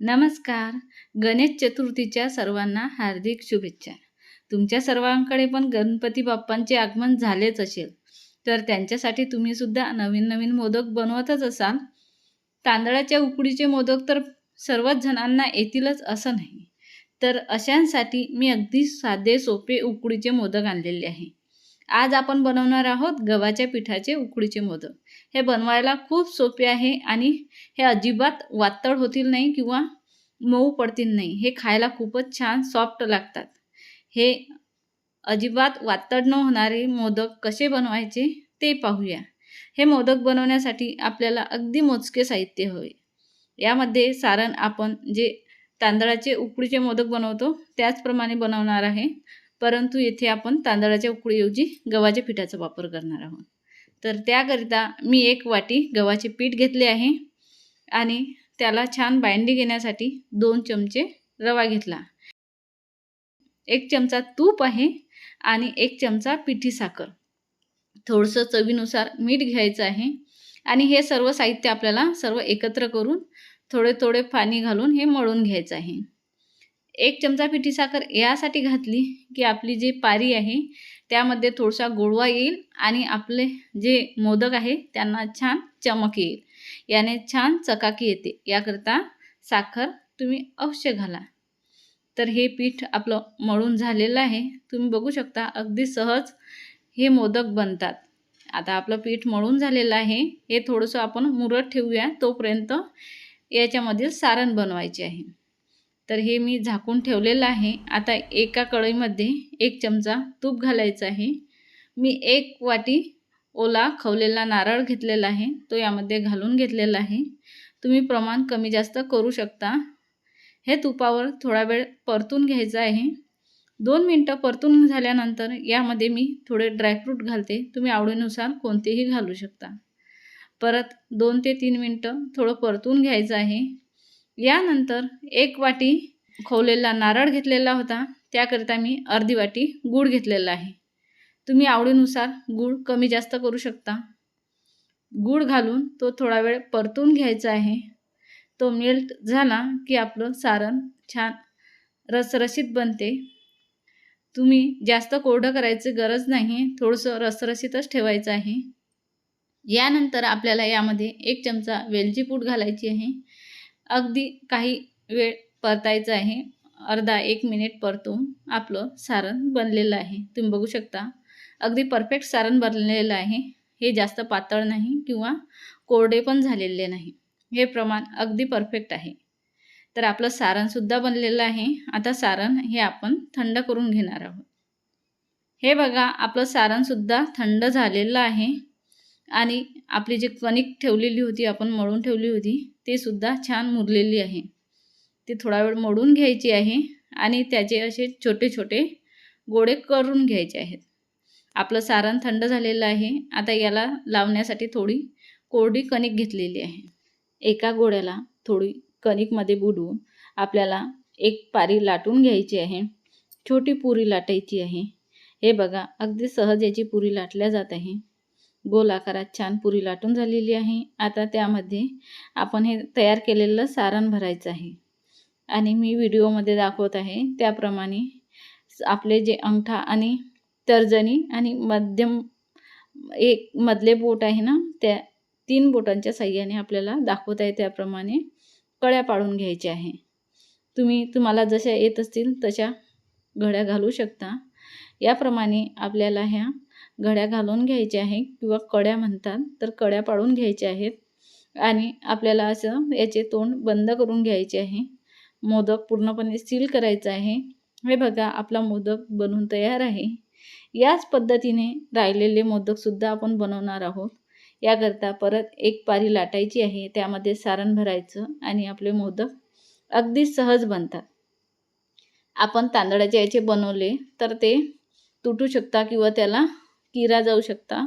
नमस्कार. गणेश चतुर्थीच्या सर्वांना हार्दिक शुभेच्छा. तुमच्या सर्वांकडे पण गणपती बाप्पांचे आगमन झालेच असेल. तर त्यांच्यासाठी तुम्ही सुद्धा नवीन नवीन मोदक बनवतच असाल. तांदळाच्या उकडीचे मोदक तर सर्वच जणांना येतीलच असं नाही. तर अशांसाठी मी अगदी साधे सोपे उकडीचे मोदक आणलेले आहे. आज आपण बनवणार आहोत गव्हाच्या पिठाचे उकडीचे मोदक. हे बनवायला खूप सोपे आहे आणि हे अजिबात वातळ होतील नाही किंवा मऊ पडतील नाही. हे खायला खूपच छान सॉफ्ट लागतात. हे अजिबात वातड न होणारे मोदक कसे बनवायचे ते पाहूया. हे मोदक बनवण्यासाठी आपल्याला अगदी मोजके साहित्य हवे. यामध्ये सारण आपण जे तांदळाचे उकडीचे मोदक बनवतो त्याचप्रमाणे बनवणार आहे परंतु येथे आपण तांदळाच्या उकळीऐवजी गव्हाच्या पिठाचा वापर करणार आहोत. तर त्याकरिता मी एक वाटी गव्हाचे पीठ घेतले आहे आणि त्याला छान बाइंडिंग येण्यासाठी दोन चमचे रवा घेतला. एक चमचा तूप आहे आणि एक चमचा पिठी साखर. थोडंसं चवीनुसार मीठ घ्यायचं आहे आणि हे सर्व साहित्य आपल्याला सर्व एकत्र करून थोडे थोडे पाणी घालून हे मळून घ्यायचं आहे. एक चमचा पिठी साखर यासाठी घातली की आपली जी पारी आहे त्यामध्ये थोडासा गोडवा येईल आणि आपले जे मोदक आहे त्यांना छान चमक येईल. याने छान चकाकी येते. याकरता साखर तुम्ही अवश्य घाला. तर हे पीठ आपलं मळून झालेलं आहे. तुम्ही बघू शकता अगदी सहज हे मोदक बनतात. आता आपलं पीठ मळून झालेलं आहे. हे थोडंसं आपण मुरत ठेवूया. तोपर्यंत याच्यामधील सारण बनवायचे आहे. तर हे मी झाकून ठेवलेलं आहे. आता एका कढईमध्ये एक चमचा तूप घालायचं आहे. मी एक वाटी ओला खवलेला नारळ घेतलेला आहे. तो यामध्ये घालून घेतलेला आहे. तुम्ही प्रमाण कमी जास्त करू शकता. हे तुपावर थोडा वेळ परतून घ्यायचं आहे. दोन मिनटं परतून झाल्यानंतर यामध्ये मी थोडे ड्रायफ्रूट घालते. तुम्ही आवडीनुसार कोणतेही घालू शकता. परत दोन ते तीन मिनटं थोडं परतून घ्यायचं आहे. यानंतर एक वाटी खोवलेला नारळ घेतलेला होता. त्याकरिता मी अर्धी वाटी गूळ घेतलेला आहे. तुम्ही आवडीनुसार गूळ कमी जास्त करू शकता. गूळ घालून तो थोडा वेळ परतून घ्यायचा आहे. तो मेल्ट झाला की आपलं सारण छान रसरशीत बनते. तुम्ही जास्त कोरडं करायची गरज नाही. थोडंसं रसरशीतच ठेवायचं आहे. यानंतर आपल्याला यामध्ये एक चमचा वेलची पूड घालायची आहे. अगदी काही वेळ परतायचं आहे. अर्धा एक मिनिट परतून आपलं सारण बनलेलं आहे. तुम्ही बघू शकता. अगदी परफेक्ट सारण बनलेलं आहे. हे जास्त पातळ नाही किंवा कोरडे पण झालेले नाही. हे प्रमाण अगदी परफेक्ट आहे. तर आपलं सारणसुद्धा बनलेलं आहे. आता सारण हे आपण थंड करून घेणार आहोत. हे बघा आपलं सारणसुद्धा थंड झालेलं आहे. आणि आपली जी कणिक ठेवलेली होती आपण मळून ठेवली होती ते सुद्धा छान मुरलेली आहे. ती थोडा वेळ मोडून घ्यायची आहे आणि त्याचे असे छोटे छोटे गोळे करून घ्यायचे आहेत. आपलं सारण थंड झालेलं आहे. आता याला लावण्यासाठी थोडी कोरडी कणिक घेतलेली आहे. एका गोळ्याला थोडी कणिकमध्ये बुडवून आपल्याला एक पारी लाटून घ्यायची आहे. छोटी पुरी लाटायची आहे. हे बघा अगदी सहज याची पुरी लाटल्या जात आहे. गोल आकारात छान पुरी लाटून झालेली आहे. आता त्यामध्ये आपण हे तयार केलेलं सारण भरायचं आहे. आणि मी व्हिडिओमध्ये दाखवत आहे त्याप्रमाणे आपले जे अंगठा आणि तर्जनी आणि मध्यम एक मधले बोट आहे ना त्या तीन बोटांच्या साह्याने आपल्याला दाखवत आहे त्याप्रमाणे कळ्या पाडून घ्यायच्या आहे. तुम्ही तुम्हाला जशा येत असतील तशा घड्या घालू शकता. याप्रमाणे आपल्याला ह्या घड्या घालून घ्यायच्या आहे किंवा कड्या म्हणतात तर कड्या पाडून घ्यायच्या आहेत. आणि आपल्याला असं याचे तोंड बंद करून घ्यायचे आहे. मोदक पूर्णपणे सील करायचं आहे. हे बघा आपला मोदक बनवून तयार आहे. याच पद्धतीने राहिलेले मोदकसुद्धा आपण बनवणार आहोत. याकरता परत एक पारी लाटायची आहे त्यामध्ये सारण भरायचं आणि आपले मोदक अगदी सहज बनतात. आपण तांदळाचे याचे बनवले तर ते तुटू शकता किंवा त्याला किरा जाऊ शकता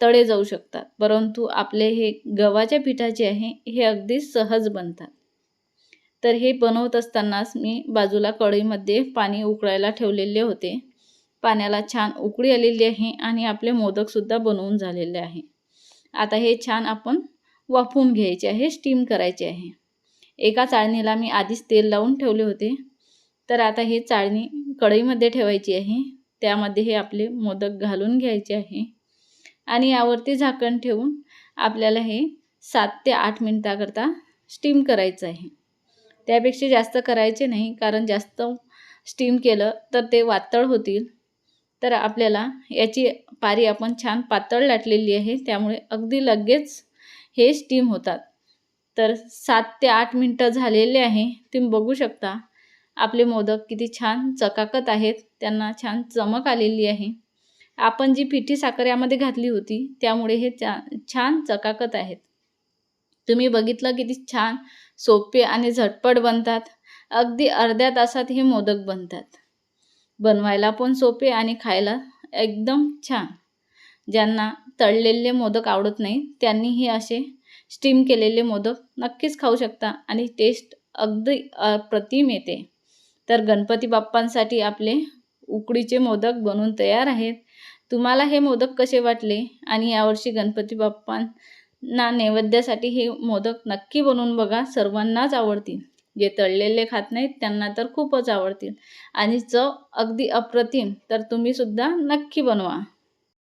तळे जाऊ शकतात. परंतु आपले हे गव्हाच्या पिठाचे आहे हे अगदी सहज बनतात. तर हे बनवत असतानाच मी बाजूला कढईमध्ये पाणी उकळायला ठेवलेले होते. पाण्याला छान उकळी आलेली आहे आणि आपले मोदकसुद्धा बनवून झालेले आहे. आता हे छान आपण वाफवून घ्यायचे आहे स्टीम करायचे आहे. एका चाळणीला मी आधीच तेल लावून ठेवले होते. तर आता हे चाळणी कढईमध्ये ठेवायची आहे. त्यामध्ये हे आपले मोदक घालून घ्यायचे आहे. आणि यावरती झाकण ठेवून आपल्याला हे सात ते आठ मिनटाकरता स्टीम करायचं आहे. त्यापेक्षा जास्त करायचे नाही कारण जास्त स्टीम केलं तर ते वातळ होतील. तर आपल्याला याची पारी आपण छान पातळ लाटलेली आहे त्यामुळे अगदी लगेच हे स्टीम होतात. तर सात ते आठ मिनटं झालेले आहे तुम्ही बघू शकता. आपले मोदक किती छान चकाकत आहेत त्यांना छान चमक आलेली आहे. आपण जी पिठी साखर यामध्ये घातली होती त्यामुळे हे चा छान चकाकत आहेत. तुम्ही बघितलं किती छान सोपे आणि झटपट बनतात. अगदी अर्ध्या तासात हे मोदक बनतात. बनवायला पण सोपे आणि खायला एकदम छान. ज्यांना तळलेले मोदक आवडत नाही त्यांनी हे असे स्टीम केलेले मोदक नक्कीच खाऊ शकता आणि टेस्ट अगदी अप्रतिम येते. तर गणपती बाप्पांसाठी आपले उकडीचे मोदक बनून तयार आहेत. तुम्हाला हे मोदक कसे वाटले? आणि यावर्षी गणपती बाप्पांना नैवेद्यासाठी हे मोदक नक्की बनवून बघा. सर्वांनाच आवडतील. जे तळलेले खात नाहीत त्यांना तर खूपच आवडतील. आणि चव अगदी अप्रतिम. तर तुम्हीसुद्धा नक्की बनवा.